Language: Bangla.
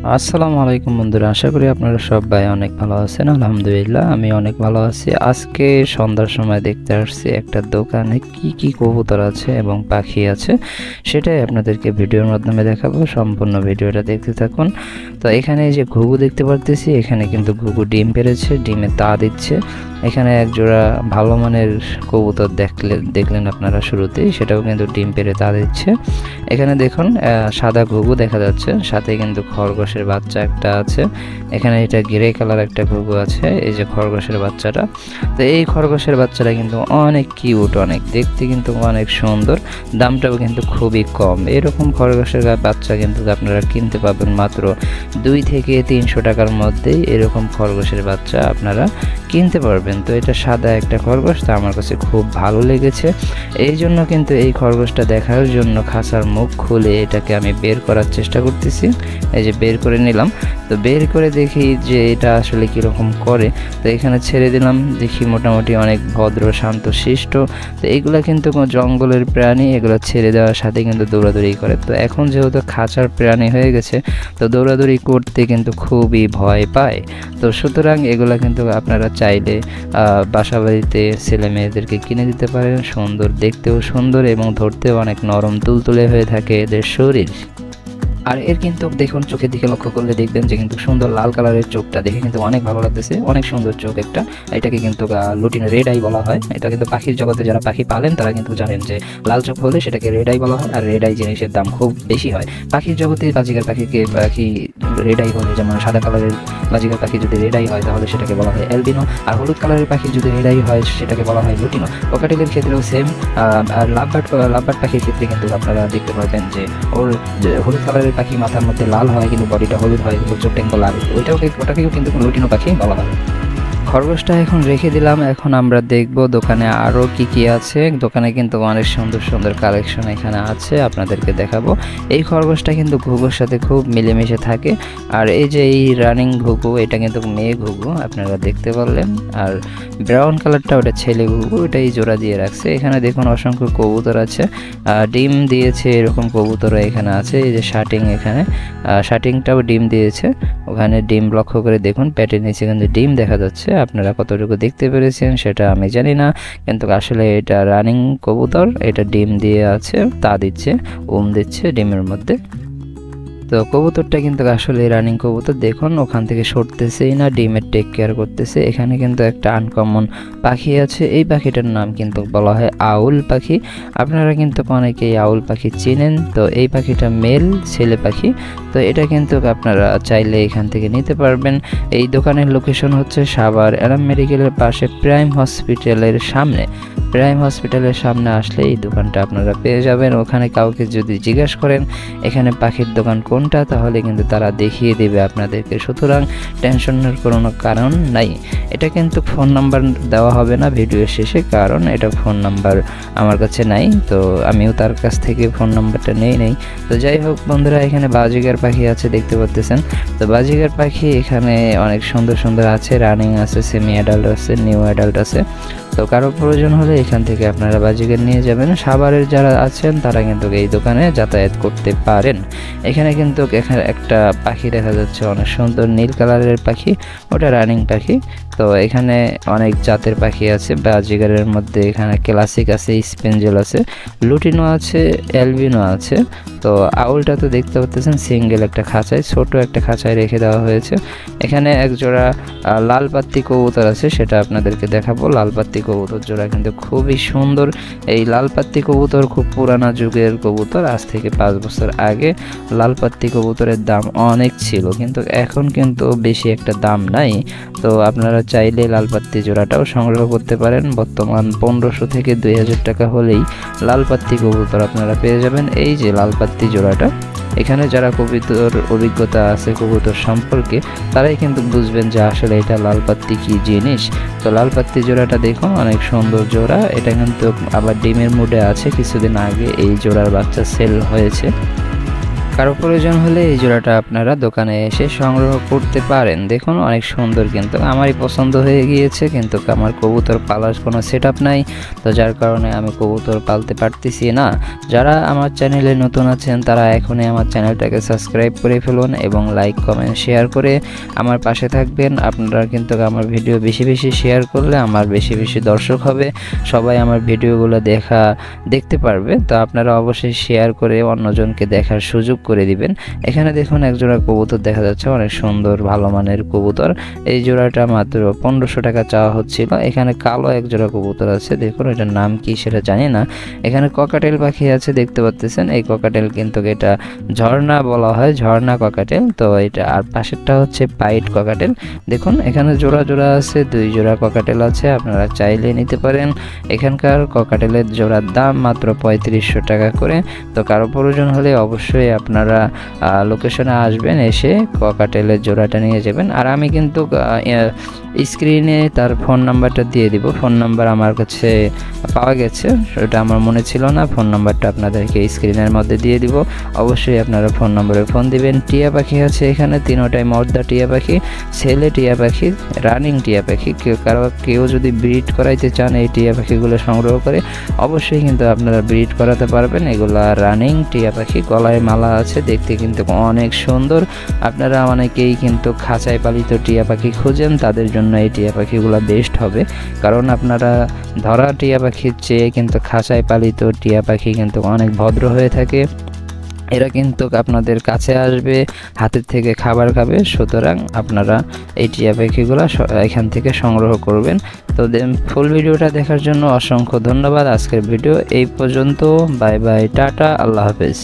আসসালামু আলাইকুম বন্ধুরা, আশা করি আপনারা সবাই অনেক ভালো আছেন, আলহামদুলিল্লাহ, আমি অনেক ভালো আছি। আজকে সন্ধ্যার সময় দেখতে আসছি একটা দোকানে কি কি কবুতর আছে এবং পাখি আছে, সেটাই আপনাদেরকে ভিডিওর মাধ্যমে দেখাবো, সম্পূর্ণ ভিডিওটা দেখতে থাকুন। তো এখানে যে ঘুঘু দেখতে পারতেছি, এখানে কিন্তু ঘুঘু ডিম পেরেছে, ডিমে তা দিচ্ছে। এখানে এক জোড়া ভালো মানের কবুতর দেখলে, দেখলেন আপনারা শুরুতেই, সেটাও কিন্তু ডিম পেরে তা দিচ্ছে। এখানে দেখুন সাদা ঘুঘু দেখা যাচ্ছে, সাথে কিন্তু খরগোশের বাচ্চা একটা আছে। এখানে এটা গ্রে কালার একটা ঘুঘু আছে, এই যে খরগোশের বাচ্চাটা। তো এই খরগোশের বাচ্চাটা কিন্তু অনেক কিউট অনেক দেখতে কিন্তু অনেক সুন্দর। দামটাও কিন্তু খুবই কম। এরকম খরগোশের বাচ্চা কিন্তু আপনারা কিনতে পাবেন মাত্র দুই থেকে তিনশো টাকার মধ্যেই এরকম খরগোশের বাচ্চা আপনারা কিনতে পারবেন। তো এটা সাদা একটা খরগোশ, তা আমার কাছে খুব ভালো লেগেছে। এই জন্য কিন্তু এই খরগোশটা দেখার জন্য খাঁচার মুখ খুলে এটাকে আমি বের করার চেষ্টা করতেছি। এই যে বের করে নিলাম। তো বের করে দেখি যে এটা আসলে কীরকম করে। তো এখানে ছেড়ে দিলাম। দেখি মোটামুটি অনেক ভদ্র শান্ত শিষ্ট। তো এগুলো কিন্তু কোনো জঙ্গলের প্রাণী এগুলো ছেড়ে দেওয়ার সাথে কিন্তু দৌড়াদৌড়ি করে। তো এখন যেহেতু খাঁচার প্রাণী হয়ে গেছে তো দৌড়াদৌড়ি করতে কিন্তু খুবই ভয় পায়। তো সুতরাং এগুলো কিন্তু আপনারা চাইলে আহ, বাসা বাড়িতে ছেলে মেয়েদেরকে কিনে দিতে পারেন। সুন্দর দেখতেও সুন্দর এবং ধরতেও অনেক নরম তুলতুলে হয়ে থাকে এদের শরীর। আর এর কিন্তু দেখুন, চোখের দিকে লক্ষ্য করলে দেখবেন যে কিন্তু সুন্দর লাল কালারের চোখটা দেখে কিন্তু অনেক ভালো লাগতেছে। অনেক সুন্দর চোখ একটা। এটাকে কিন্তু লুটিন রেড আই বলা হয়। এটা কিন্তু পাখির জগতে যারা পাখি পালেন, তারা কিন্তু জানেন যে লাল চোখ হলে সেটাকে রেড আই বলা হয়। আর রেড আই জিনিসের দাম খুব বেশি হয়। পাখির জগতে বাজিকার পাখিকে, পাখি রেড আই হলে যেমন সাদা কালারের বাজিকার পাখি যদি রেড আই হয়, তাহলে সেটাকে বলা হয় অ্যালবিনো আর হলুদ কালারের পাখি যদি রেড আই হয়, সেটাকে বলা হয় লুটিনো কোকাটেলের ক্ষেত্রেও সেম আর লাভবার্ড লাভবার্ড পাখির ক্ষেত্রে কিন্তু আপনারা দেখতে পাবেন যে ওর হলুদ কালারের পাখি মাথার মধ্যে লাল হয়, কিন্তু বডিটা হলুদ হয় চোখটা কিন্তু লাল ওইটাও ওটাকেও কিন্তু লুটিনো পাখি বলা হয়। খরগোশটা এখন রেখে দিলাম। এখন আমরা দেখব দোকানে আরও কি কি আছে। দোকানে কিন্তু অনেক সুন্দর সুন্দর কালেকশন এখানে আছে। আপনাদেরকে দেখাবো। এই খরগোশটা কিন্তু ঘুঘুর সাথে খুব মিলেমিশে থাকে। আর এই যে এই রানিং ঘুঘু, এটা কিন্তু মেয়ে ঘুঘু, আপনারা দেখতে পারলেন। আর ব্রাউন কালারটা ওটা ছেলে ঘুঘু, ওটাই জোড়া দিয়ে রাখছে। এখানে দেখুন অসংখ্য কবুতর আছে। ডিম দিয়েছে এরকম কবুতরও এখানে আছে। এই যে শার্টিং এখানে। শার্টিংটাও ডিম দিয়েছে। ওখানে ডিম লক্ষ্য করে দেখুন প্যাটের নিচে কিন্তু ডিম দেখা যাচ্ছে। আপনারা কতটুকু দেখতে পেরেছেন সেটা আমি জানি না। কিন্তু আসলে এটা রানিং কবুতর, এটা ডিম দিয়ে আছে, তা দিচ্ছে, উম দিচ্ছে, ডিমের মধ্যে। তো কবুতরটা কিন্তু আসলে রানিং কবুতর। দেখুন, ওখান থেকে সরতেছেই না, ডিমের টেক কেয়ার করতেছে। এখানে কিন্তু একটা আনকমন পাখি আছে। এই পাখিটার নাম কিন্তু বলা হয় আউল পাখি। আপনারা কিন্তু অনেকেই আউল পাখি চেনেন। তো এই পাখিটা মেল ছেলে পাখি। তো এটা কিন্তু আপনারা চাইলে এখান থেকে নিতে পারবেন। এই দোকানের লোকেশন হচ্ছে সাভার অ্যারাম মেডিকেলের পাশে প্রাইম হসপিটালের সামনে। প্রাইম হসপিটালের সামনে আসলে এই দোকানটা আপনারা পেয়ে যাবেন। ওখানে কাউকে যদি জিজ্ঞাসা করেন, এখানে পাখির দোকান কোনটা তাহলে কিন্তু তারা দেখিয়ে দেবে আপনাদেরকে। সুতরাং টেনশনের কোনো কারণ নাই। এটা কিন্তু ফোন নাম্বার দেওয়া হবে না ভিডিও শেষে, কারণ এটা ফোন নাম্বার আমার কাছে নাই, তো আমিও তার কাছ থেকে ফোন নাম্বারটা নেই নেই। তো যাই হোক বন্ধুরা, এখানে বাজিগার পাখি আছে, দেখতে পাচ্তেছেন তো বাজিগার পাখি এখানে অনেক সুন্দর সুন্দর আছে, রানিং আছে, সেমি অ্যাডাল্ট আছে, নিউ অ্যাডাল্ট আছে। তো কারও প্রয়োজন হলে এখান থেকে আপনারা বাজিগার নিয়ে যাবেন। সাভারের যারা আছেন, তারা কিন্তু এই দোকানে যাতায়াত করতে পারেন। এখানে কিন্তু এখানে একটা পাখি দেখা যাচ্ছে, অনেক সুন্দর নীল কালারের পাখি, ওটা রানিং পাখি। তো এখানে অনেক জাতের পাখি আছে, বাজিগারের মধ্যে এখানে ক্লাসিক আছে, স্পেঞ্জেল আছে, লুটিনো আছে, অ্যালবিনো আছে। তো আউলটা তো দেখতে পাচ্ছেন, সিঙ্গেল একটা খাঁচায়, ছোট একটা খাঁচায় রেখে দেওয়া হয়েছে। এখানে এক জোড়া লাল পাত্তি কবুতর আছে, সেটা আপনাদেরকে দেখাবো। লাল পাত্তি কবুতর জোড়া কিন্তু খুবই সুন্দর। এই লাল পাত্তি কবুতর খুব পুরানা যুগের কবুতর, আজ থেকে পাঁচ বছর আগে লাল পাত্তি কবুতরের দাম অনেক ছিল, কিন্তু এখন কিন্তু বেশি একটা দাম নাই। তো আপনারা চাইলে লাল পাত্তি জোড়াটাও সংগ্রহ করতে পারেন। বর্তমান পনেরোশো থেকে দুই হাজার টাকা হলেই লাল পাত্তি কবুতর আপনারা পেয়ে যাবেন। এই যে লাল পাত্তি জোড়াটা, এখানে যারা কবিতর অভিজ্ঞতা আছে কবুতর সম্পর্কে, তারাই কিন্তু বুঝবেন যে আসলে এটা লাল পাত্তি কি জিনিস। তো লাল পাত্তি জোড়াটা দেখুন, অনেক সুন্দর জোড়া। এটা কিন্তু আবার ডিমের মুডে আছে, কিছুদিন আগে এই জোড়ার বাচ্চা সেল হয়েছে। কারও প্রয়োজন হলে এই জোড়াটা আপনারা দোকানে এসে সংগ্রহ করতে পারেন। দেখুন, অনেক সুন্দর কিন্তু। আমারই পছন্দ হয়ে গিয়েছে কিন্তু আমার কবুতর পালার কোনো সেট নাই। তো যার কারণে আমি কবুতর পালতে পারতেছি না। যারা আমার চ্যানেলে নতুন আছেন, তারা এখনই আমার চ্যানেলটাকে সাবস্ক্রাইব করে ফেলুন এবং লাইক কমেন্ট শেয়ার করে আমার পাশে থাকবেন। আপনারা কিন্তু আমার ভিডিও বেশি বেশি শেয়ার করলে আমার বেশি বেশি দর্শক হবে। সবাই আমার ভিডিওগুলো দেখা, দেখতে পারবে। তো আপনারা অবশ্যই শেয়ার করে অন্যজনকে দেখার সুযোগ করে দিবেন। এখানে দেখুন এক জোড়া কবুতর দেখা যাচ্ছে, অনেক সুন্দর, ভালো মানের কবুতর। এই জোড়াটা মাত্র পনেরোশো টাকা চাওয়া হচ্ছিল। এখানে কালো এক জোড়া কবুতর আছে, দেখুন এটার নাম কি সেটা জানি না। এখানে ককাটেল পাখি আছে, দেখতে পাচ্ছেন এই ককাটেল কিন্তু এটা ঝর্ণা বলা হয়, ঝর্ণা ককাটেল। তো এটা, আর পাশেরটা হচ্ছে পাইট ককাটেল। দেখুন, এখানে জোড়া জোড়া আছে, দুই জোড়া ককাটেল আছে, আপনারা চাইলে নিতে পারেন। এখানকার ককাটেলের জোড়ার দাম মাত্র পঁয়ত্রিশশো টাকা করে। তো কারও প্রয়োজন হলে অবশ্যই আপনারা লোকেশনে আসবেন এসে ককাটেলের জোড়াটা নিয়ে যাবেন। আর আমি কিন্তু স্ক্রিনে তার ফোন নাম্বারটা দিয়ে দিব। ফোন নাম্বার আমার কাছে পাওয়া গেছে, সেটা আমার মনে ছিল না। ফোন নাম্বারটা আপনাদেরকে স্ক্রিনের মধ্যে দিয়ে দিব। অবশ্যই আপনারা ফোন নম্বরে ফোন দিবেন। টিয়া পাখি আছে এখানে, তিনোটাই মর্দা টিয়া পাখি, ছেলে টিয়া পাখি, রানিং টিয়া পাখি। কেউ কারও, কেউ যদি ব্রিড করাইতে চান এই টিয়া পাখিগুলো সংগ্রহ করে, অবশ্যই কিন্তু আপনারা ব্রিড করাতে পারবেন। এগুলা রানিং টিয়া পাখি, গলায় মালা আছে, দেখতে কিন্তু অনেক সুন্দর। আপনারা অনেকেই কিন্তু খাঁচায় পালিত টিয়া পাখি খুঁজেন, তাদের জন্য এই টিয়া পাখিগুলো বেস্ট হবে। কারণ আপনারা ধরা টিয়া পাখির চেয়ে কিন্তু খাঁচায় পালিত টিয়া পাখি কিন্তু অনেক ভদ্র হয়ে থাকে। এরা কিন্তু আপনাদের কাছে আসবে, হাতের থেকে খাবার খাবে, সুতরাং আপনারা এই টিয়া পাখিগুলো এখান থেকে সংগ্রহ করবেন। তো ফুল ভিডিওটা দেখার জন্য অসংখ্য ধন্যবাদ। আজকের ভিডিও এই পর্যন্ত। বাই বাই, টাটা, আল্লাহ হাফেজ।